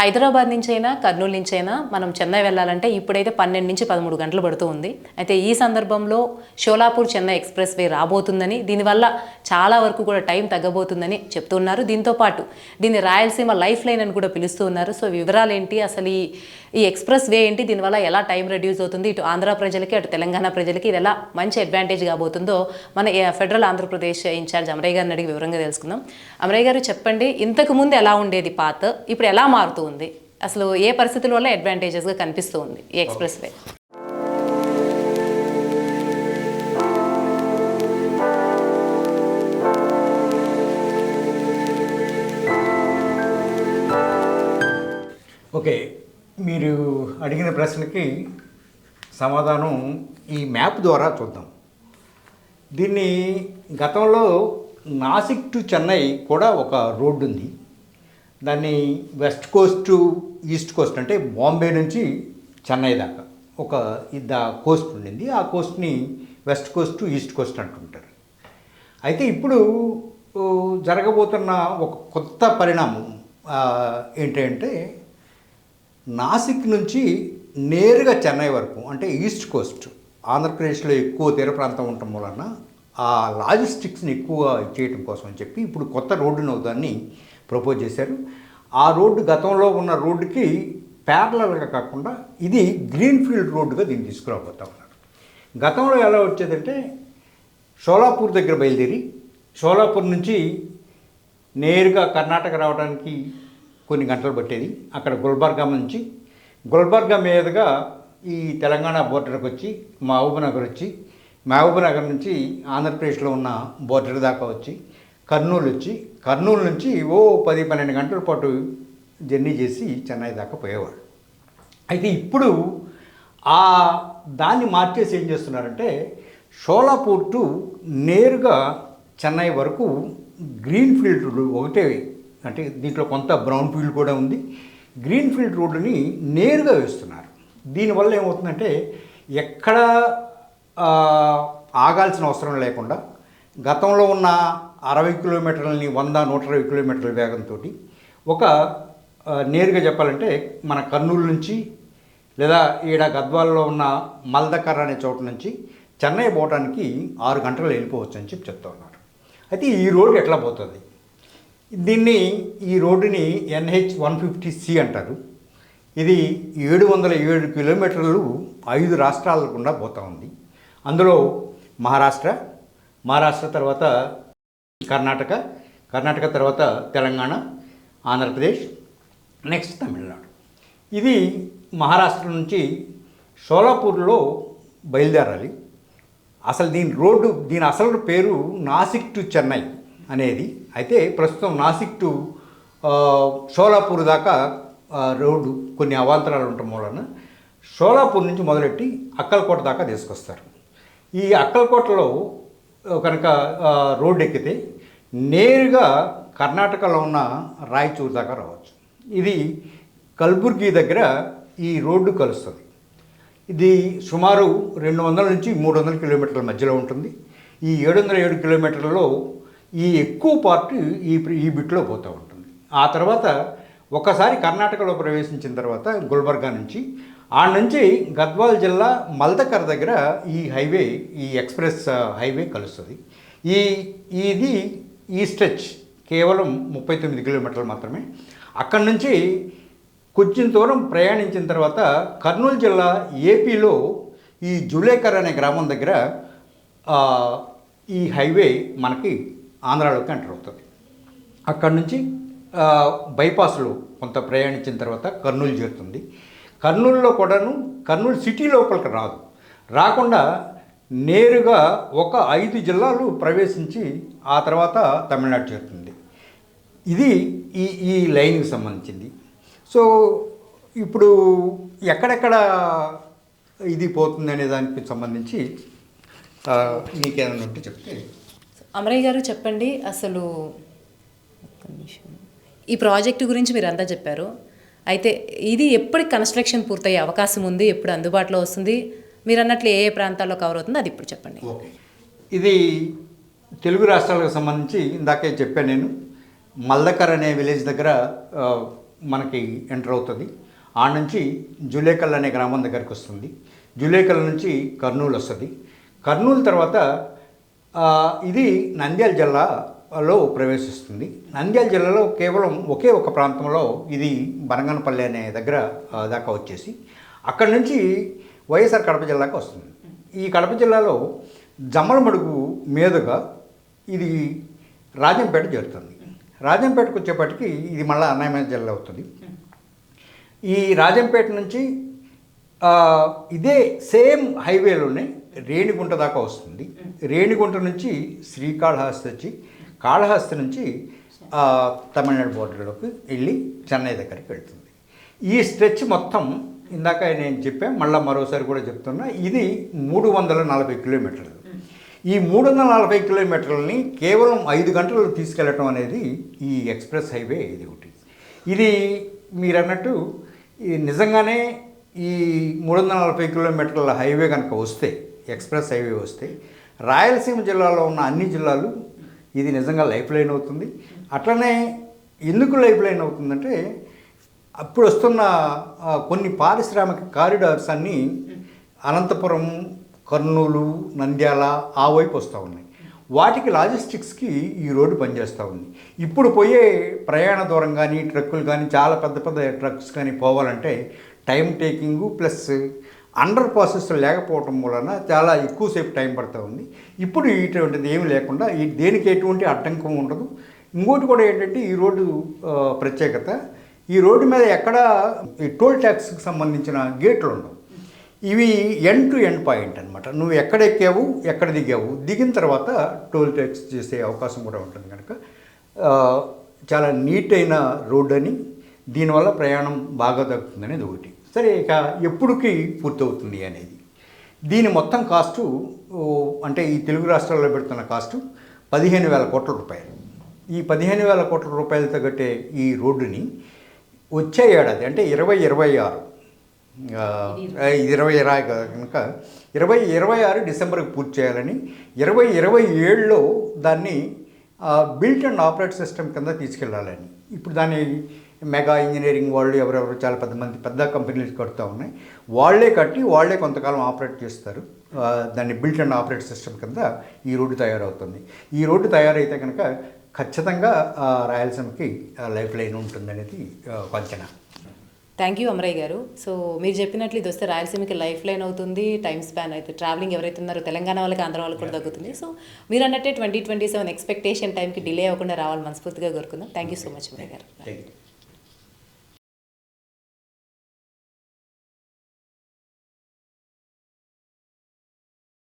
హైదరాబాద్ నుంచైనా కర్నూలు నుంచైనా మనం చెన్నై వెళ్ళాలంటే ఇప్పుడైతే పన్నెండు నుంచి పదమూడు గంటలు పడుతూ ఉంది. అయితే ఈ సందర్భంలో షోలాపూర్ చెన్నై ఎక్స్ప్రెస్ వే రాబోతుందని దీనివల్ల చాలా వరకు కూడా టైం తగ్గబోతుందని చెప్తున్నారు. దీంతో పాటు దీన్ని రాయలసీమ లైఫ్ లైన్ అని కూడా పిలుస్తూ ఉన్నారు. సో వివరాలు ఏంటి అసలు ఈ ఈ ఎక్స్ప్రెస్ వే ఏంటి? దీనివల్ల ఎలా టైం రెడ్యూస్ అవుతుంది? ఇటు ఆంధ్ర ప్రజలకి అటు తెలంగాణ ప్రజలకి ఇది ఎలా మంచి అడ్వాంటేజ్ కాబోతుందో మన ఫెడరల్ ఆంధ్రప్రదేశ్ ఇన్ఛార్జ్ అమరయ్య గారిని అడిగి వివరంగా తెలుసుకుందాం. అమరయ్య గారు చెప్పండి ఇంతకు ముందు ఎలా ఉండేది పాత ఇప్పుడు ఎలా మారుతుంది ఉంది. అసలు ఏ పరిస్థితుల వల్ల అడ్వాంటేజెస్గా కనిపిస్తూ ఉంది ఈ ఎక్స్ప్రెస్ వే ఓకే మీరు అడిగిన ప్రశ్నకి సమాధానం ఈ మ్యాప్ ద్వారా చూద్దాం. దీన్ని గతంలో నాసిక్ టు చెన్నై కూడా ఒక రోడ్డు ఉంది దాన్ని west coast to east coast అంటే బాంబే నుంచి చెన్నై దాకా. ఒక ఇద్ద కోస్ట్ ఉండింది. ఆ కోస్ట్ని west coast to east coast అంటుంటారు. అయితే ఇప్పుడు జరగబోతున్న ఒక కొత్త పరిణామం ఏంటంటే నాసిక్ నుంచి నేరుగా చెన్నై వరకు అంటే ఈస్ట్ కోస్ట్ ఆంధ్రప్రదేశ్లో ఎక్కువ తీర ప్రాంతం ఉండటం వలన ఆ లాజిస్టిక్స్ని ఎక్కువ చేయటం కోసం అని చెప్పి ఇప్పుడు కొత్త రోడ్డును దాన్ని ప్రపోజ్ చేశారు. ఆ రోడ్డు గతంలో ఉన్న రోడ్డుకి ప్యారలల్గా కాకుండా ఇది గ్రీన్ ఫీల్డ్ రోడ్డుగా దీన్ని తీసుకురాబోతా ఉన్నారు. గతంలో ఎలా వచ్చేదంటే షోలాపూర్ దగ్గర బయలుదేరి షోలాపూర్ నుంచి నేరుగా కర్ణాటక రావడానికి కొన్ని గంటలు పట్టేది. అక్కడ గుల్బర్గా నుంచి గుల్బర్గా మీదుగా ఈ తెలంగాణ బోర్డర్కి వచ్చి మహబూబ్నగర్ వచ్చి మహబూబ్నగర్ నుంచి ఆంధ్రప్రదేశ్లో ఉన్న బోర్డర్ దాకా వచ్చి కర్నూలు వచ్చి కర్నూలు నుంచి ఓ పది పన్నెండు గంటల పాటు జర్నీ చేసి చెన్నై దాకా పోయేవాడు. అయితే ఇప్పుడు ఆ దాన్ని మార్చేసి ఏం చేస్తున్నారంటే షోలాపూర్ టు నేరుగా చెన్నై వరకు గ్రీన్ ఫీల్డ్ రోడ్డు ఒకటే అంటే దీంట్లో కొంత బ్రౌన్ ఫీల్డ్ కూడా ఉంది. గ్రీన్ ఫీల్డ్ రోడ్డుని నేరుగా వేస్తున్నారు. దీనివల్ల ఏమవుతుందంటే ఎక్కడ ఆగాల్సిన అవసరం లేకుండా గతంలో ఉన్న అరవై కిలోమీటర్లని వంద నూట ఇరవై కిలోమీటర్ల వేగంతో ఒక నేరుగా చెప్పాలంటే మన కర్నూలు నుంచి లేదా ఈడ గద్వాల్లో ఉన్న మల్దకర్ అనే చోట నుంచి చెన్నై పోవడానికి ఆరు గంటలు వెళ్ళిపోవచ్చు అని చెప్పి చెప్తా ఉన్నారు. అయితే ఈ రోడ్డు ఎట్లా పోతుంది? దీన్ని ఈ రోడ్డుని ఎన్హెచ్ వన్ ఫిఫ్టీ సి అంటారు. ఇది ఏడు వందల ఏడు కిలోమీటర్లు ఐదు రాష్ట్రాల గుండా పోతా ఉంది. అందులో మహారాష్ట్ర మహారాష్ట్ర తర్వాత కర్ణాటక కర్ణాటక తర్వాత తెలంగాణ ఆంధ్రప్రదేశ్ నెక్స్ట్ తమిళనాడు. ఇది మహారాష్ట్ర నుంచి షోలాపూర్లో బయలుదేరాలి. అసలు దీని రోడ్డు దీని అసలు పేరు నాసిక్ టు చెన్నై అనేది. అయితే ప్రస్తుతం నాసిక్ టు సోలాపూర్ షోలాపూర్ దాకా రోడ్డు కొన్ని అవాంతరాలు ఉండటం వలన షోలాపూర్ నుంచి మొదలెట్టి అక్కలకోట దాకా తీసుకొస్తారు. ఈ అక్కలకోటలో కనుక రోడ్డు ఎక్కితే నేరుగా కర్ణాటకలో ఉన్న రాయచూరు దాకా రావచ్చు. ఇది కల్బుర్గి దగ్గర ఈ రోడ్డు కలుస్తుంది. ఇది సుమారు రెండు వందల నుంచి మూడు వందల కిలోమీటర్ల మధ్యలో ఉంటుంది. ఈ ఏడు వందల ఏడు కిలోమీటర్లలో ఈ ఎక్కువ పార్ట్ ఈ ఈ బిట్లో పోతూ ఉంటుంది. ఆ తర్వాత ఒకసారి కర్ణాటకలో ప్రవేశించిన తర్వాత గుల్బర్గా నుంచి ఆ నుంచి గద్వాల్ జిల్లా మల్దకర్ దగ్గర ఈ హైవే ఈ ఎక్స్ప్రెస్ హైవే కలుస్తుంది. ఈ ఇది ఈ స్ట్రెచ్ కేవలం ముప్పై తొమ్మిది కిలోమీటర్లు మాత్రమే. అక్కడి నుంచి కొంచెం దూరం ప్రయాణించిన తర్వాత కర్నూలు జిల్లా ఏపీలో ఈ జులేకర్ అనే గ్రామం దగ్గర ఈ హైవే మనకి ఆంధ్రాలోకి ఎంటర్ అవుతుంది. అక్కడి నుంచి బైపాస్లో కొంత ప్రయాణించిన తర్వాత కర్నూలు చేరుతుంది. కర్నూలులో కూడాను కర్నూలు సిటీ లోపలికి రాదు. రాకుండా నేరుగా ఒక ఐదు జిల్లాలు ప్రవేశించి ఆ తర్వాత తమిళనాడు చేరుతుంది. ఇది ఈ ఈ లైన్కి సంబంధించింది. సో ఇప్పుడు ఎక్కడెక్కడ ఇది పోతుంది అనే దానికి సంబంధించి మీకేమైనా ఉంటే చెప్తే. అమరయ్య గారు చెప్పండి అసలు ఈ ప్రాజెక్టు గురించి మీరు అంతా చెప్పారు. అయితే ఇది ఎప్పటికి కన్స్ట్రక్షన్ పూర్తయ్యే అవకాశం ఉంది ఎప్పుడు అందుబాటులో వస్తుంది మీరు అన్నట్లు ఏ ఏ ప్రాంతాల్లో కవర్ అవుతుందో అది ఇప్పుడు చెప్పండి. ఇది తెలుగు రాష్ట్రాలకు సంబంధించి ఇందాకే చెప్పాను నేను. మల్దకర్ అనే విలేజ్ దగ్గర మనకి ఎంటర్ అవుతుంది. ఆ నుంచి జులేకల్ అనే గ్రామం దగ్గరికి వస్తుంది. జులేకల్ నుంచి కర్నూలు వస్తుంది. కర్నూలు తర్వాత ఇది నంద్యాల జిల్లాలో ప్రవేశిస్తుంది. నంద్యాల జిల్లాలో కేవలం ఒకే ఒక ప్రాంతంలో ఇది బనగనపల్లి అనే దగ్గర దాకా వచ్చేసి. అక్కడి నుంచి వైఎస్ఆర్ కడప జిల్లాకు వస్తుంది. ఈ కడప జిల్లాలో జమ్మలమడుగు మీదుగా ఇది రాజంపేట చేరుతుంది. రాజంపేటకు వచ్చేప్పటికి ఇది మళ్ళీ అన్నమయ్య జిల్లా అవుతుంది. ఈ రాజంపేట నుంచి ఇదే సేమ్ హైవేలోనే రేణిగుంట దాకా వస్తుంది. రేణిగుంట నుంచి శ్రీకాళహస్తి వచ్చి కాళహస్తి నుంచి తమిళనాడు బోర్డర్లోకి వెళ్ళి చెన్నై దగ్గరికి వెళ్తుంది. ఈ స్ట్రెచ్ మొత్తం ఇందాక నేను చెప్పాను మళ్ళీ మరోసారి కూడా చెప్తున్నా ఇది మూడు వందల నలభై కిలోమీటర్లు. ఈ మూడు వందల నలభై కిలోమీటర్లని కేవలం ఐదు గంటలు తీసుకెళ్ళటం అనేది ఈ ఎక్స్ప్రెస్ హైవే ఇది ఒకటి. ఇది మీరు అన్నట్టు ఈ నిజంగానే ఈ మూడు వందల నలభై కిలోమీటర్ల హైవే కనుక వస్తే ఎక్స్ప్రెస్ హైవే వస్తే రాయలసీమ జిల్లాలో ఉన్న అన్ని జిల్లాలు ఇది నిజంగా లైఫ్ లైన్ అవుతుంది. అట్లనే ఎందుకు లైఫ్ లైన్ అవుతుందంటే అప్పుడు వస్తున్న కొన్ని పారిశ్రామిక కారిడార్స్ అన్నీ అనంతపురం కర్నూలు నంద్యాల ఆ వైపు వస్తూ ఉన్నాయి. వాటికి లాజిస్టిక్స్కి ఈ రోడ్డు పనిచేస్తూ ఉంది. ఇప్పుడు పోయే ప్రయాణ దూరం కానీ ట్రక్కులు కానీ చాలా పెద్ద పెద్ద ట్రక్స్ కానీ పోవాలంటే time taking plus under process లేకపోవటం వలన చాలా ఎక్కువసేపు టైం పడుతూ ఉంది. ఇప్పుడు ఇటువంటిది ఏమి లేకుండా ఈ దేనికి ఎటువంటి అడ్డంకం ఉండదు. ఇంకోటి కూడా ఏంటంటే ఈ రోడ్డు ప్రత్యేకత ఈ రోడ్డు మీద ఎక్కడ ఈ టోల్ ట్యాక్స్కి సంబంధించిన గేట్లు ఉండవు. ఇవి ఎండ్ టు ఎండ్ పాయింట్ అనమాట నువ్వు ఎక్కడ ఎక్కావు ఎక్కడ దిగావు దిగిన తర్వాత టోల్ ట్యాక్స్ చేసే అవకాశం కూడా ఉంటుంది కనుక. చాలా నీట్ అయిన రోడ్ అని దీనివల్ల ప్రయాణం బాగా తగ్గుతుంది అనేది ఒకటి. సరే ఇక ఎప్పుడుకి పూర్తవుతుంది అనేది. దీని మొత్తం కాస్టు అంటే ఈ తెలుగు రాష్ట్రాల్లో పెడుతున్న కాస్టు పదిహేను వేల కోట్ల రూపాయలు. ఈ పదిహేను వేల కోట్ల రూపాయలతో కట్టే ఈ రోడ్డుని వచ్చే ఏడాది అంటే ఇరవై ఇరవై ఆరు. ఇరవై. ఇరవై కనుక ఇరవై ఇరవై ఆరు డిసెంబర్కి పూర్తి చేయాలని ఇరవై ఇరవై ఏడులో దాన్ని బిల్ట్ అండ్ ఆపరేట్ సిస్టమ్ కింద తీసుకెళ్ళాలని. ఇప్పుడు దాన్ని మెగా ఇంజనీరింగ్ వాళ్ళు ఎవరెవరు చాలా పెద్ద మంది పెద్ద కంపెనీలు కడుతూ ఉన్నాయి. వాళ్ళే కట్టి వాళ్ళే కొంతకాలం ఆపరేట్ చేస్తారు. దాన్ని బిల్ట్ అండ్ ఆపరేట్ సిస్టమ్ కింద ఈ రోడ్డు తయారవుతుంది. ఈ రోడ్డు తయారైతే కనుక ఖచ్చితంగా రాయలసీమకి లైఫ్ లైన్ ఉంటుందనేది అంచనా థ్యాంక్ యూ అమరయ్య గారు. సో మీరు చెప్పినట్లు ఇది వస్తే రాయలసీమకి లైఫ్ లైన్ అవుతుంది టైం స్పాన్ అయితే ట్రావెలింగ్ ఎవరైతే ఉన్నారో తెలంగాణ వాళ్ళకి ఆంధ్ర వాళ్ళకి కూడా తగ్గుతుంది సో మీరు అన్నట్టే ట్వంటీ ట్వంటీ సెవెన్ ఎక్స్పెక్టేషన్ టైంకి డిలే అవ్వకుండా రావాలి మనస్ఫూర్తిగా కోరుకుందాం. Thank you so much Amarayya గారు.